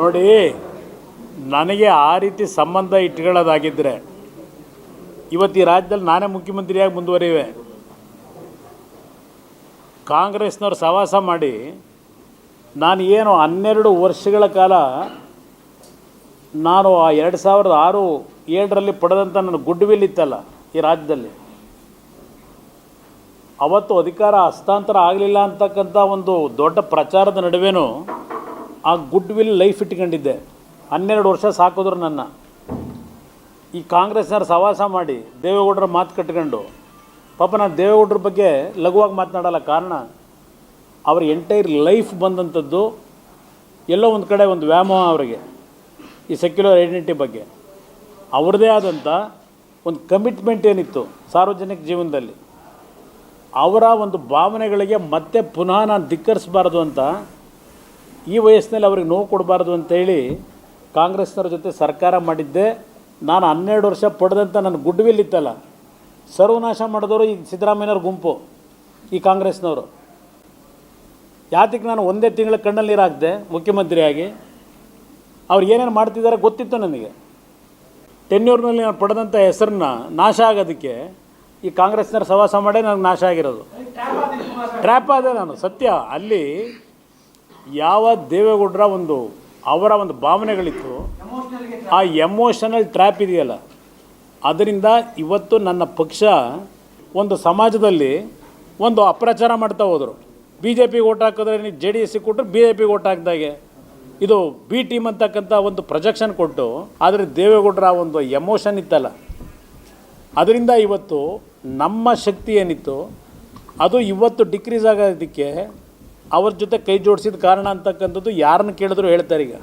ನೋಡಿ, ನನಗೆ ಆ ರೀತಿ ಸಂಬಂಧ ಇಟ್ಕೊಳ್ಳೋದಾಗಿದ್ದರೆ ಇವತ್ತು ಈ ರಾಜ್ಯದಲ್ಲಿ ನಾನೇ ಮುಖ್ಯಮಂತ್ರಿಯಾಗಿ ಮುಂದುವರಿವೆ ಕಾಂಗ್ರೆಸ್ನವ್ರು ಸವಾಸ ಮಾಡಿ, ನಾನು ಏನು ಹನ್ನೆರಡು ವರ್ಷಗಳ ಕಾಲ ನಾನು ಆ ಎರಡು ಸಾವಿರದ ಆರು, ಏಳರಲ್ಲಿ ಪಡೆದಂಥ ನನ್ನ ಗುಡ್ ವಿಲ್ ಇತ್ತಲ್ಲ ಈ ರಾಜ್ಯದಲ್ಲಿ. ಅವತ್ತು ಅಧಿಕಾರ ಹಸ್ತಾಂತರ ಆಗಲಿಲ್ಲ ಅಂತಕ್ಕಂಥ ಒಂದು ದೊಡ್ಡ ಪ್ರಚಾರದ ನಡುವೆನೂ ಆ ಗುಡ್ ವಿಲ್ ಲೈಫ್ ಇಟ್ಕೊಂಡಿದ್ದೆ. ಹನ್ನೆರಡು ವರ್ಷ ಸಾಕಿದ್ರು ನನ್ನ. ಈ ಕಾಂಗ್ರೆಸ್ನವ್ರು ಸವಾಸ ಮಾಡಿ ದೇವೇಗೌಡರ ಮಾತು ಕಟ್ಕೊಂಡು, ಪಾಪ ನಾನು ದೇವೇಗೌಡರ ಬಗ್ಗೆ ಲಘುವಾಗಿ ಮಾತನಾಡಲ್ಲ ಕಾರಣ, ಅವ್ರ ಎಂಟೈರ್ ಲೈಫ್ ಬಂದಂಥದ್ದು ಎಲ್ಲೋ ಒಂದು ಕಡೆ ಒಂದು ವ್ಯಾಮೋಹ ಅವರಿಗೆ, ಈ ಸೆಕ್ಯುಲರ್ ಐಡೆಂಟಿಟಿ ಬಗ್ಗೆ. ಅವ್ರದ್ದೇ ಆದಂಥ ಒಂದು ಕಮಿಟ್ಮೆಂಟ್ ಏನಿತ್ತು ಸಾರ್ವಜನಿಕ ಜೀವನದಲ್ಲಿ. ಅವರ ಒಂದು ಭಾವನೆಗಳಿಗೆ ಮತ್ತೆ ಪುನಃ ನಾನು ಧಿಕ್ಕರಿಸಬಾರ್ದು ಅಂತ ಈ ವಯಸ್ಸಿನಲ್ಲಿ ಅವ್ರಿಗೆ ನೋವು ಕೊಡಬಾರ್ದು ಅಂತೇಳಿ ಕಾಂಗ್ರೆಸ್ನವ್ರ ಜೊತೆ ಸರ್ಕಾರ ಮಾಡಿದ್ದೆ. ನಾನು ಹನ್ನೆರಡು ವರ್ಷ ಪಡೆದಂಥ ನನ್ನ ಗುಡ್ ವಿಲ್ ಇತ್ತಲ್ಲ, ಸರ್ವನಾಶ ಮಾಡಿದವರು ಈ ಸಿದ್ದರಾಮಯ್ಯನವ್ರ ಗುಂಪು, ಈ ಕಾಂಗ್ರೆಸ್ನವರು. ಯಾತಕ್ಕೆ ನಾನು ಒಂದೇ ತಿಂಗಳ ಕಣ್ಣಲ್ಲಿ ಮುಖ್ಯಮಂತ್ರಿಯಾಗಿ. ಅವ್ರು ಏನೇನು ಮಾಡ್ತಿದ್ದಾರೆ ಗೊತ್ತಿತ್ತು ನನಗೆ. ಟೆನ್ಯೂರ್ನಲ್ಲಿ ನಾನು ಪಡೆದಂಥ ಹೆಸರನ್ನ ನಾಶ ಆಗೋದಕ್ಕೆ ಈ ಕಾಂಗ್ರೆಸ್ನವ್ರು ಸವಾಸ ಮಾಡೇ ನನಗೆ ನಾಶ ಆಗಿರೋದು. ಟ್ರ್ಯಾಪ್ ಆದೆ ನಾನು, ಸತ್ಯ. ಅಲ್ಲಿ ಯಾವ ದೇವೇಗೌಡರ ಒಂದು, ಅವರ ಒಂದು ಭಾವನೆಗಳಿತ್ತು, ಆ ಎಮೋಷನಲ್ ಟ್ರ್ಯಾಪ್ ಇದೆಯಲ್ಲ? ಅದರಿಂದ ಇವತ್ತು ನನ್ನ ಪಕ್ಷ ಒಂದು ಸಮಾಜದಲ್ಲಿ ಒಂದು ಅಪ್ರಚಾರ ಮಾಡ್ತಾ ಹೋದರು. ಬಿ ಜೆ ಪಿಗೆ ಓಟ್ ಹಾಕಿದ್ರೆ ನೀವು ಜೆ ಡಿ ಎಸ್ಸಿಗೆ ಕೊಟ್ಟರು ಬಿ ಜೆ ಪಿಗೆ ಓಟ್ ಹಾಕಿದಾಗೆ. ಇದು ಬಿ ಟೀಮ್ ಅಂತಕ್ಕಂಥ ಒಂದು ಪ್ರೊಜೆಕ್ಷನ್ ಕೊಟ್ಟು, ಆದರೆ ದೇವೇಗೌಡರ ಒಂದು ಎಮೋಷನ್ ಇತ್ತಲ್ಲ. ಅದರಿಂದ ಇವತ್ತು ನಮ್ಮ ಶಕ್ತಿ ಏನಿತ್ತು, ಅದು ಇವತ್ತು ಡಿಕ್ರೀಸ್ ಆಗೋದಕ್ಕೆ ಅವ್ರ ಜೊತೆ ಕೈ ಜೋಡಿಸಿದ ಕಾರಣ ಅಂತಕ್ಕಂಥದ್ದು ಯಾರನ್ನ ಕೇಳಿದ್ರು ಹೇಳ್ತಾರೆ ಈಗ.